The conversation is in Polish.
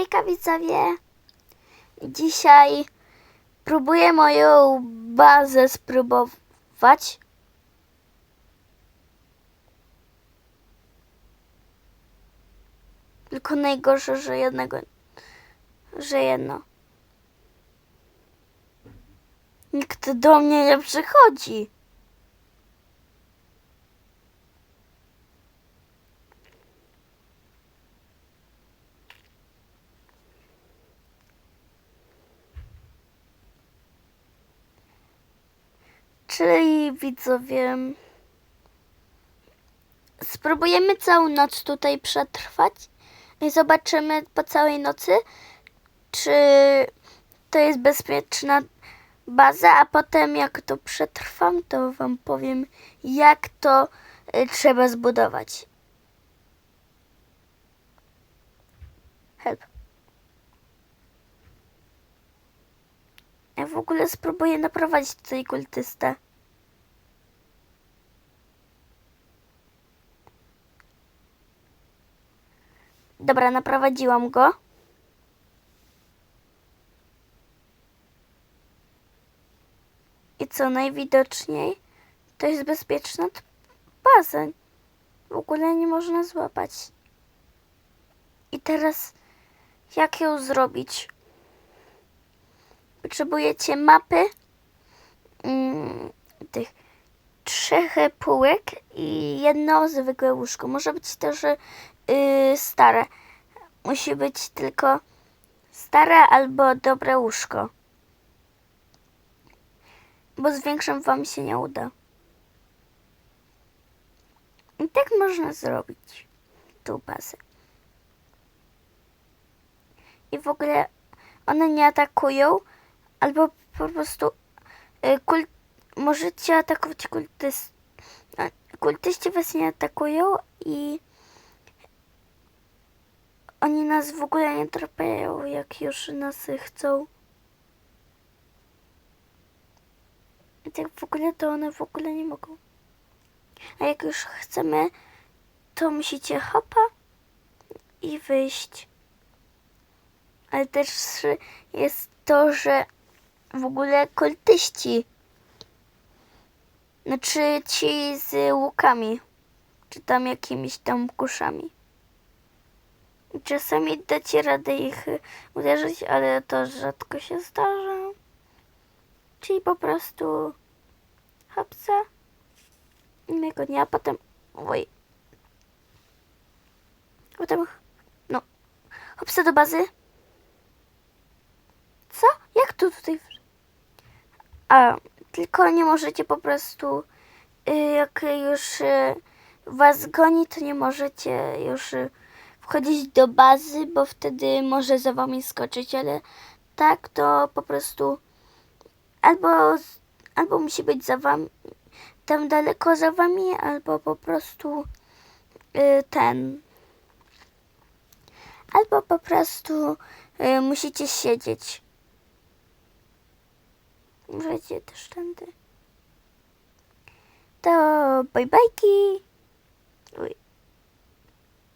Hejka! Dzisiaj próbuję moją bazę spróbować. Tylko najgorsze, że jednego, że jedno. Nikt do mnie nie przychodzi. Czyli widzowie, spróbujemy całą noc tutaj przetrwać i zobaczymy po całej nocy, czy to jest bezpieczna baza, a potem jak to przetrwam, to wam powiem, jak to y, trzeba zbudować. Help. Ja w ogóle spróbuję naprowadzić tutaj kultystę. Dobra, naprowadziłam go. I co najwidoczniej to jest bezpieczna baza. W ogóle nie można złapać. I teraz jak ją zrobić? Potrzebujecie mapy mm, tych trzech półek i jedno zwykłe łóżko. Może być też yy, stare. Musi być tylko stare albo dobre łóżko. Bo z większym wam się nie uda. I tak można zrobić tą bazę. I w ogóle one nie atakują, albo po prostu y, kult, możecie atakować kultyst, a, kultyści was nie atakują i oni nas w ogóle nie trapiają, jak już nas chcą. I tak w ogóle to one w ogóle nie mogą. A jak już chcemy, to musicie hopa i wyjść. Ale też jest to, że w ogóle kultyści, znaczy ci z łukami, czy tam jakimiś tam kuszami. Czasami dacie radę ich uderzyć, ale to rzadko się zdarza. Czyli po prostu hopsa innego dnia, potem oj, potem no hopsa do bazy. Co? Jak to tutaj? A, tylko nie możecie po prostu, y, jak już y, was goni, to nie możecie już y, wchodzić do bazy, bo wtedy może za wami skoczyć, ale tak to po prostu albo, albo musi być za wami, tam daleko za wami, albo po prostu y, ten, albo po prostu y, musicie siedzieć. Możecie też tędy. To bye bajki.